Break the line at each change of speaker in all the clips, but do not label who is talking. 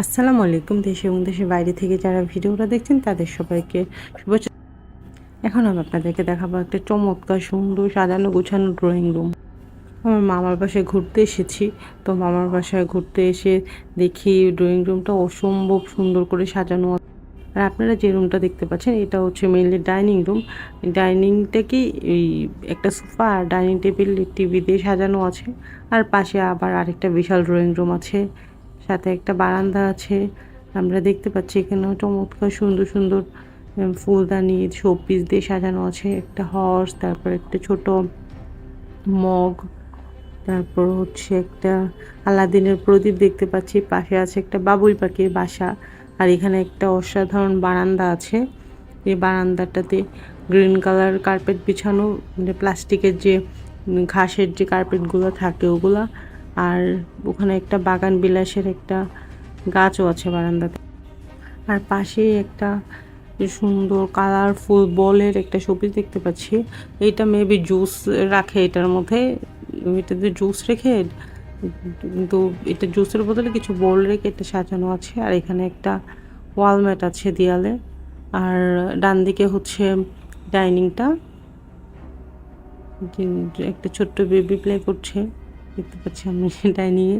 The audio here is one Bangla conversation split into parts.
আসসালামু আলাইকুম, দেশে এবং দেশের বাইরে থেকে যারা ভিডিওটা দেখছেন, তাদের সবাইকে শুভেচ্ছা। এখন আমি আপনাদেরকে দেখাবো একটা চমৎকার, সুন্দর, সাজানো, গোছানো ড্রয়িং রুম আমার মামার বাসায় ঘুরতে এসেছি। তো মামার বাসায় ঘুরতে এসে দেখি ড্রয়িং রুমটা অসম্ভব সুন্দর করে সাজানো। আর আপনারা যে রুমটা দেখতে পাচ্ছেন, এটা হচ্ছে মেনলি ডাইনিং রুম ডাইনিংটা কি এই একটা সোফা আর ডাইনিং টেবিল টিভি দিয়ে সাজানো আছে। আর পাশে আবার আরেকটা বিশাল ড্রয়িং রুম আছে। সাথে একটা বারান্দা আছে। আমরা দেখতে পাচ্ছি এখানেও চমৎকার সুন্দর সুন্দর ফুলদানি, শোপিস দিয়ে সাজানো আছে। একটা হর্স তারপর একটা ছোট মগ, তারপর হচ্ছে একটা আলাদিনের প্রদীপ দেখতে পাচ্ছি। পাশে আছে একটা বাবুই পাখির বাসা আর এখানে একটা অসাধারণ বারান্দা আছে। এই বারান্দাটাতে গ্রিন কালার কার্পেট বিছানো মানে প্লাস্টিকের যে ঘাসের যে কার্পেটগুলো থাকে ওগুলা আর ওখানে একটা বাগান, বিলাসের একটা গাছও আছে বারান্দাতে। আর পাশেই একটা সুন্দর কালারফুল বলের একটা শোপিস দেখতে পাচ্ছি। এইটা মেবি জুস রাখে এটার মধ্যে। এটাতে জুস রেখে কিন্তু এটা জুসের বদলে কিছু বল রেখে এটা সাজানো আছে। আর এখানে একটা ওয়ালম্যাট আছে দেয়ালে। আর ডান দিকে হচ্ছে ডাইনিংটা একটা ছোট্ট বেবি প্লে করছে। দেখতে পাচ্ছি আমি ডাইনিংয়ে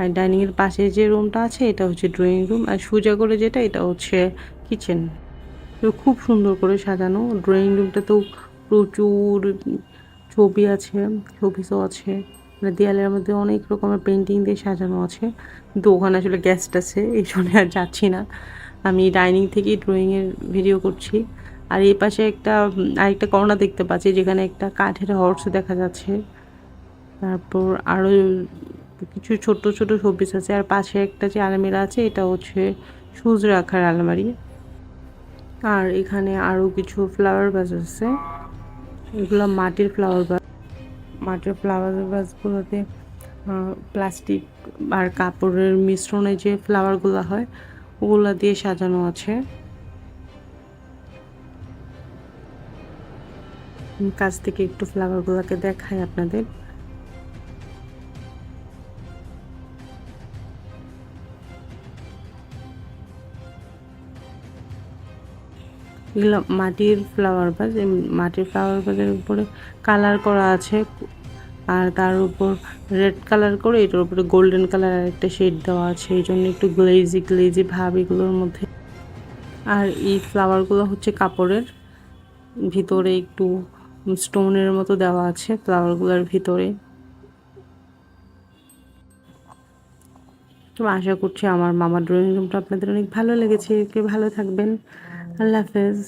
আর ডাইনিং এর পাশে যে রুমটা আছে, এটা হচ্ছে ড্রয়িং রুম আর সোজা করে যেটা, এটা হচ্ছে কিচেন খুব সুন্দর করে সাজানো ড্রয়িং রুমটা তো প্রচুর ছবি আছে শোপিসও আছে মানে দেয়ালের মধ্যে অনেক রকমের পেন্টিং দিয়ে সাজানো আছে। কিন্তু ওখানে আসলে গেস্ট আছে, এই জন্য আর যাচ্ছি না। আমি ডাইনিং থেকেই ড্রয়িংয়ের ভিডিও করছি। আর এই পাশে একটা, আরেকটা কর্নার দেখতে পাচ্ছি, যেখানে একটা কাঠের হর্স দেখা যাচ্ছে। তারপর আরও কিছু ছোট ছোট শোপিস আছে। আর পাশে একটা যে আলমিরা আছে, এটা হচ্ছে শুজ রাখার আলমারি। আর এখানে আরও কিছু ফ্লাওয়ার ভাস আছে। এগুলো মাটির ফ্লাওয়ার ভাস মাটির ফ্লাওয়ার ভাসগুলোতে প্লাস্টিক আর কাপড়ের মিশ্রণে যে ফ্লাওয়ারগুলো হয়, ওগুলো দিয়ে সাজানো আছে। কাছ থেকে একটু ফ্লাওয়ারগুলোকে দেখাই আপনাদের। এগুলো মাটির ফ্লাওয়ার ভাজ এই মাটির ফ্লাওয়ার ভাজের উপরে কালার করা আছে। আর তার উপর রেড কালার করে এটার উপরে গোল্ডেন কালার একটা শেড দেওয়া আছে। এই জন্য একটু গ্লেজি গ্লেজি ভাব এগুলোর মধ্যে। আর এই ফ্লাওয়ারগুলো হচ্ছে কাপড়ের। ভিতরে একটু স্টোনের মতো দেওয়া আছে ফ্লাওয়ারগুলোর ভিতরে। তো আশা করছি আমার মামার ড্রয়িং রুমটা আপনাদের অনেক ভালো লেগেছে। কে ভালো থাকবেন। আল্লাহ হাফেজ